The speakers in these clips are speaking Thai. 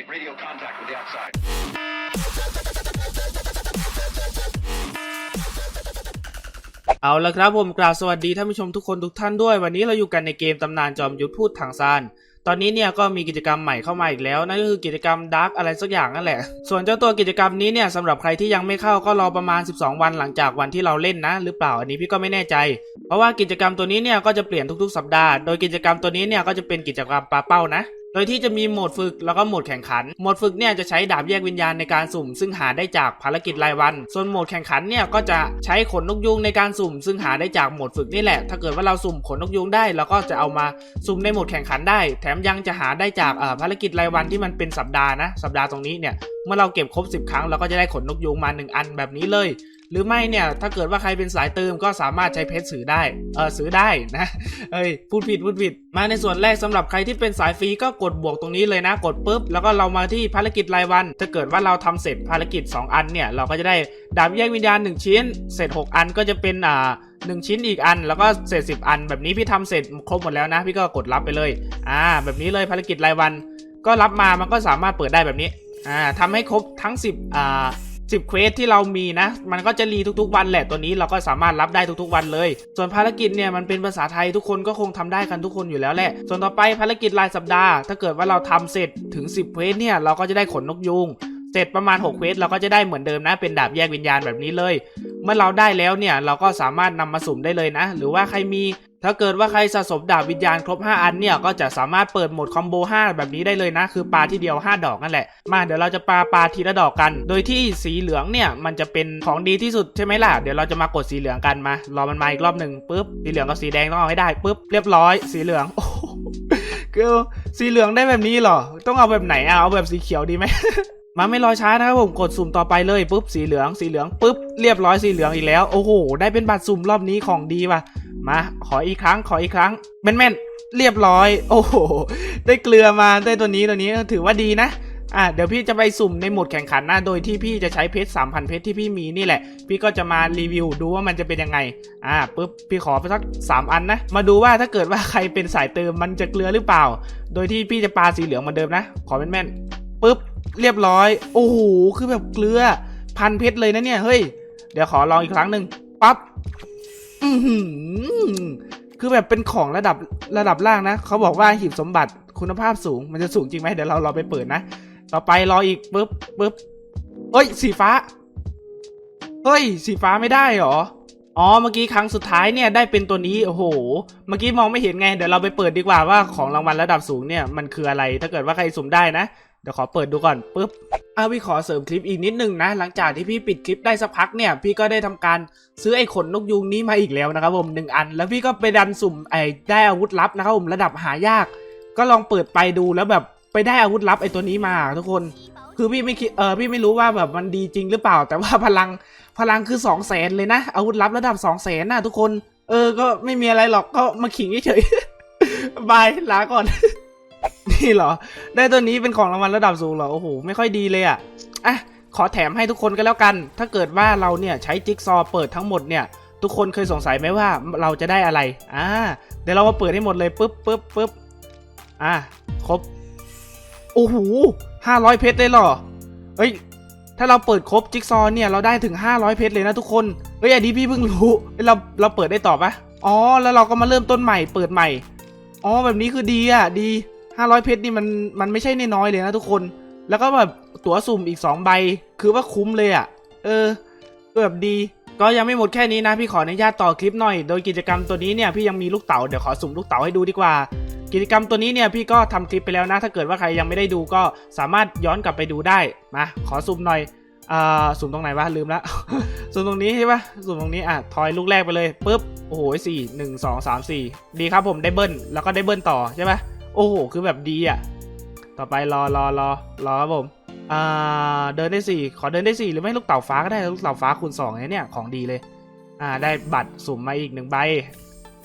Make radio contact with the outside. เอาละครับผมกราบสวัสดีท่านผู้ชมทุกคนทุกท่านด้วย วันนี้เราอยู่กันในเกมตำนานจอมยุทธพูดทางซานตอนนี้เนี่ยก็มีกิจกรรมใหม่เข้ามาอีกแล้ว นั่นก็คือกิจกรรมดาร์กอะไรสักอย่างนั่นแหละ ส่วนเจ้าตัวกิจกรรมนี้เนี่ยสำหรับใครที่ยังไม่เข้าก็รอประมาณ 12 วันหลังจากวันที่เราเล่นนะ หรือเปล่าอันนี้พี่ก็ไม่แน่ใจ เพราะว่ากิจกรรมตัวนี้เนี่ยก็จะเปลี่ยนทุกๆ สัปดาห์ โดยกิจกรรมตัวนี้เนี่ยก็จะเป็นกิจกรรมปลาเป้านะ โดยที่จะมีโหมดฝึกแล้วก็โหมดแข่งขัน โหมดฝึกเนี่ยจะใช้ดาบแยกวิญญาณในการสุ่ม ซึ่งหาได้จากภารกิจรายวัน ส่วนโหมดแข่งขันเนี่ยก็จะใช้ขนนกยูงในการสุ่ม ซึ่งหาได้จากโหมดฝึกนี่แหละ ถ้าเกิดว่าเราสุ่มขนนกยูงได้เราก็จะเอามาสุ่มในโหมดแข่งขันได้ แถมยังจะหาได้จากภารกิจรายวันที่มันเป็นสัปดาห์นะ สัปดาห์ตรงนี้เนี่ย เมื่อเราเก็บครบ 10 ครั้งเราก็จะได้ขนนกยูงมา 1 อันแบบนี้เลย หรือไม่เนี่ยถ้าเกิดว่าใครเป็นสายเติมก็สามารถใช้เพชรซื้อได้เออซื้อได้นะเอ้ยพูดผิดพูดผิด มาในส่วนแรกสำหรับใครที่เป็นสายฟรีก็กดบวกตรงนี้เลยนะกดปุ๊บแล้วก็เรามาที่ภารกิจรายวัน ถ้าเกิดว่าเราทำเสร็จภารกิจ 2 อันเนี่ยเราก็จะได้ดาบแยกวิญญาณ 1 ชิ้น เสร็จ 6 อันก็จะเป็นอ่าหนึ่งชิ้นอีกอันแล้วก็เสร็จ 10 อัน แบบนี้พี่ทำเสร็จครบหมดแล้วนะ พี่ก็กดรับไปเลยอ่าแบบนี้เลยภารกิจรายวัน ก็รับมามันก็สามารถเปิดได้แบบนี้อ่าทำให้ครบทั้ง 10อ่า 10เควสที่เรามีนะ มันก็จะรีทุกๆวันแหละตัวนี้เราก็สามารถรับได้ทุกๆวันเลย ส่วนภารกิจเนี่ยมันเป็นภาษาไทยทุกคนก็คงทำได้กันทุกคนอยู่แล้วแหละ ส่วนต่อไปภารกิจรายสัปดาห์ ถ้าเกิดว่าเราทำเสร็จถึง 10เควสเนี่ยเราก็จะได้ขนนกยูงเสร็จประมาณ6เควสเราก็จะได้เหมือนเดิมนะ เป็นดาบแยกวิญญาณแบบนี้เลย เมื่อเราได้แล้วเนี่ยเราก็สามารถนำมาสุ่มได้เลยนะ หรือว่าใครมี ถ้าเกิดว่าใครสะสมดาบวิญญาณครบ 5 อันเนี่ย ก็จะสามารถเปิดโหมดคอมโบ 5 แบบนี้ได้เลยนะ คือปาทีเดียว 5 ดอกนั่นแหละ มาเดี๋ยวเราจะปาปาทีละดอกกัน โดยที่สีเหลืองเนี่ย มันจะเป็นของดีที่สุดใช่ไหมล่ะ เดี๋ยวเราจะมากดสีเหลืองกันมารอมันมาอีกรอบหนึ่งปุ๊บสีเหลืองกับสีแดงต้องเอาให้ได้ปุ๊บเรียบร้อย สีเหลืองโอ้โหคือสีเหลืองได้แบบนี้เหรอต้องเอาแบบไหนอะเอาแบบสีเขียวดีไหมมาไม่รอช้านะครับผมกดสุ่มต่อไปเลยปุ๊บสีเหลืองสีเหลืองปุ๊บเรียบร้อยสีเหลืองอีกแล้วโอ้โห ได้เป็นบัตรสุ่มรอบนี้ของดีว่ะ มา ขออีกครั้ง ขออีกครั้ง แม่นแม่นๆเรียบร้อย โอ้โห ได้เกลือมาได้ตัวนี้ตัวนี้ถือว่าดีนะ อะเดี๋ยวพี่จะไปสุ่มในโหมดแข่งขันนะ โดยที่พี่จะใช้เพชร3,000 เพชรที่พี่มีนี่แหละ พี่ก็จะมารีวิวดูว่ามันจะเป็นยังไง อ่าปุ๊บ พี่ขอไปสัก 3 อันนะ มาดูว่าถ้าเกิดว่าใครเป็นสายเติมมันจะเกลือหรือเปล่า โดยที่พี่จะปาสีเหลืองเหมือนเดิมนะ ขอแม่นแม่นๆปุ๊บ เรียบร้อย โอ้โห คือแบบเกลือพันเพชรเลยนะเนี่ย เฮ้ย เดี๋ยวขอลองอีกครั้งหนึ่งปั๊บ อือหือคือแบบเป็นของระดับระดับล่างนะ เขาบอกว่าหีบสมบัติคุณภาพสูง มันจะสูงจริงไหมเดี๋ยวเราเราไปเปิดนะ ต่อไปรออีกปุ๊บปุ๊บเฮ้ย สีฟ้า เฮ้ย สีฟ้าไม่ได้หรอ อ๋อ เมื่อกี้ครั้งสุดท้ายเนี่ยได้เป็นตัวนี้ โอ้โห เมื่อกี้มองไม่เห็นไง เดี๋ยวเราไปเปิดดีกว่าว่าของรางวัลระดับสูงเนี่ยมันคืออะไร ถ้าเกิดว่าใครสุ่มได้นะ เดี๋ยวขอเปิดดูก่อนปุ๊บอาพี่ขอเสริมคลิปอีกนิดนึงนะ หลังจากที่พี่ปิดคลิปได้สักพักเนี่ย พี่ก็ได้ทำการซื้อไอ้ขนนกยูงนี้มาอีกแล้วนะครับผมหนึ่งอัน แล้วพี่ก็ไปดันสุ่มไอ้ได้อาวุธลับนะครับผมระดับหายาก ก็ลองเปิดไปดูแล้วแบบไปได้อาวุธลับไอ้ตัวนี้มาทุกคน คือพี่ไม่คิดเออพี่ไม่รู้ว่าแบบมันดีจริงหรือเปล่า แต่ว่าพลังพลังคือสองแสนเลยนะอาวุธลับระดับสองแสนนะทุกคน เออก็ไม่มีอะไรหรอกก็มาขิงเฉยๆบายลาก่อน นี่เหรอ ได้ตัวนี้เป็นของรางวัลระดับสูงเหรอ โอ้โห ไม่ค่อยดีเลยอะ อะ ขอแถมให้ทุกคนก็แล้วกัน ถ้าเกิดว่าเราเนี่ยใช้จิ๊กซอว์เปิดทั้งหมดเนี่ย ทุกคนเคยสงสัยไหมว่าเราจะได้อะไร อ่า เดี๋ยวเรามาเปิดให้หมดเลยปุ๊บปุ๊บปุ๊บอะครบ โอ้โหห้าร้อยเพชรเลยเหรอ เฮ้ย ถ้าเราเปิดครบจิ๊กซอว์เนี่ยเราได้ถึง500เพชรเลยนะทุกคน เฮ้ยอันนี้พี่เพิ่งรู้เฮ้ยเราเราเปิดได้ต่อปะอ๋อ แล้วเราก็มาเริ่มต้นใหม่ เปิดใหม่ อ๋อ แบบนี้คือดีอะ ดี 500เพชรนี่มันมันไม่ใช่น้อยเลยนะทุกคน แล้วก็แบบตั๋วสุ่มอีก2ใบ คือว่าคุ้มเลยอะ เออแบบดี ก็ยังไม่หมดแค่นี้นะพี่ขออนุญาตต่อคลิปหน่อย โดยกิจกรรมตัวนี้เนี่ยพี่ยังมีลูกเต๋าเดี๋ยวขอสุ่มลูกเต๋าให้ดูดีกว่า กิจกรรมตัวนี้เนี่ยพี่ก็ทำคลิปไปแล้วนะ ถ้าเกิดว่าใครยังไม่ได้ดูก็สามารถย้อนกลับไปดูได้มาขอสุ่มหน่อยอ่าสุ่มตรงไหนวะลืมละสุ่มตรงนี้ใช่ปะสุ่มตรงนี้อะทอยลูกแรกไปเลยปุ๊บโอ้โหสี่หนึ่งสองสามสี่ดีครับผมได้เบิ้ลแล้วก็ได้เบิ้ลต่อใช่ปะ โอ้โห คือแบบดีอะ ต่อไปรอรอรอรอครับผม อ่า เดินได้สี่ขอเดินได้สี่หรือไม่ลูกเต่าฟ้าก็ได้ ลูกเต่าฟ้าคูณสองเนี่ย ของดีเลย อ่า ได้บัตรสุ่มมาอีกหนึ่งใบ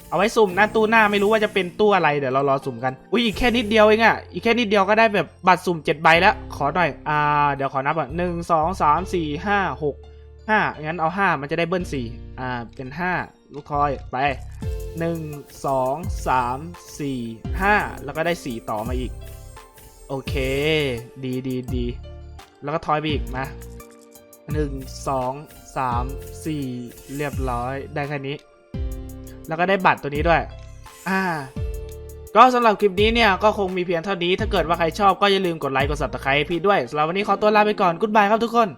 เอาไว้สุ่มหนะตู้หน้าไม่รู้ว่าจะเป็นตู้อะไร เดี๋ยวเรารอสุ่มกัน อุ้ยอีกแค่นิดเดียวเองอะ อีกแค่นิดเดียวก็ได้แบบบัตรสุ่มเจ็ดใบแล้ว ขอหน่อย อ่า เดี๋ยวขอนับอะหนึ่งสองสามสี่ห้าหกห้างั้นเอาห้ามันจะได้เบิ้ลสี่อ่า เป็นห้า ลูกทอยไปหนึ่งสองสามสี่ห้าแล้วก็ได้สี่ต่อมาอีก โอเค ดีดีดีแล้วก็ทอยไปอีกมาหนึ่งสองสามสี่เรียบร้อยได้แค่นี้ แล้วก็ได้บัตรตัวนี้ด้วย อ่าก็สำหรับคลิปนี้เนี่ย ก็คงมีเพียงเท่านี้ ถ้าเกิดว่าใครชอบก็อย่าลืมกดไลค์ กด subscribe ให้พี่ด้วยสำหรับวันนี้ขอตัวลาไปก่อน กุ๊ดบายครับทุกคน